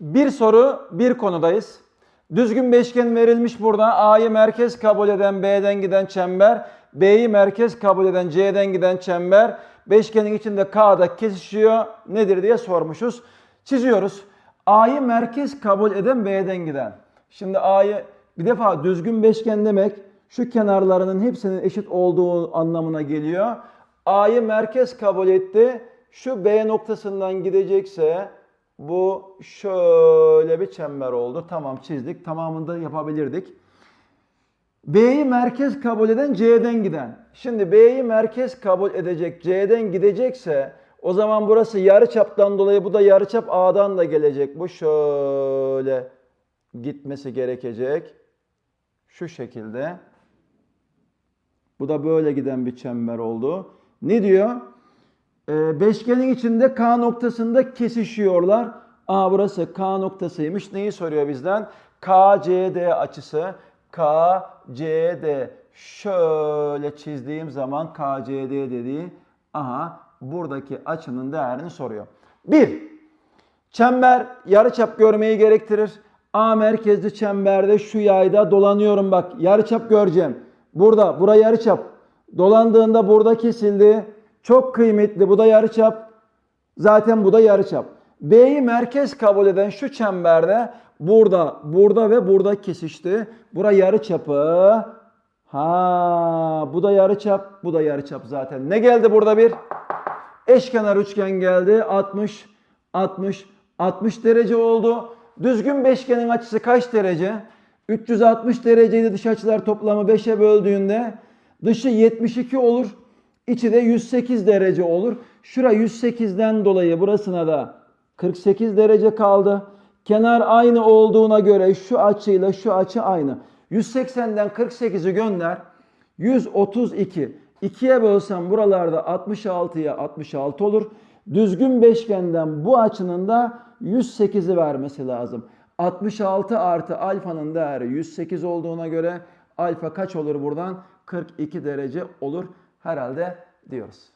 Bir soru, bir konudayız. Düzgün beşgen verilmiş burada. A'yı merkez kabul eden B'den giden çember, B'yi merkez kabul eden C'den giden çember, beşgenin içinde K'da kesişiyor. Nedir diye sormuşuz. Çiziyoruz. A'yı merkez kabul eden B'den giden. Şimdi A'yı bir defa düzgün beşgen demek şu kenarlarının hepsinin eşit olduğu anlamına geliyor. A'yı merkez kabul etti. Şu B noktasından gidecekse bu şöyle bir çember oldu. Tamam çizdik. Tamamını da yapabilirdik. B'yi merkez kabul eden C'den giden. Şimdi B'yi merkez kabul edecek C'den gidecekse o zaman burası yarıçaptan dolayı bu da yarıçap A'dan da gelecek. Bu şöyle gitmesi gerekecek. Şu şekilde. Bu da böyle giden bir çember oldu. Ne diyor? Ee, beşgenin içinde K noktasında kesişiyorlar. Aa burası K noktasıymış. Neyi soruyor bizden? KCD açısı. KCD. Şöyle çizdiğim zaman KCD dediği aha buradaki açının değerini soruyor. 1. Çember yarıçap görmeyi gerektirir. A merkezli çemberde şu yayda dolanıyorum bak. Yarıçap göreceğim. Burada, bura yarıçap. Dolandığında burada kesildi. Çok kıymetli. Bu da yarıçap. Zaten bu da yarıçap. B'yi merkez kabul eden şu çemberde burada, burada ve burada kesişti. Bura yarıçapı. Ha, bu da yarıçap, bu da yarıçap zaten. Ne geldi burada bir? Eşkenar üçgen geldi. 60, 60, 60 derece oldu. Düzgün beşgenin açısı kaç derece? 360 dereceydi dış açılar toplamı 5'e böldüğünde dışı 72 olur. İçi de 108 derece olur. Şura 108'den dolayı burasına da 48 derece kaldı. Kenar aynı olduğuna göre şu açıyla şu açı aynı. 180'den 48'i gönder. 132. 2'ye bölsem buralarda 66'ya 66 olur. Düzgün beşgenden bu açının da 108'i vermesi lazım. 66 artı alfanın değeri 108 olduğuna göre alfa kaç olur buradan? 42 derece olur herhalde Deus.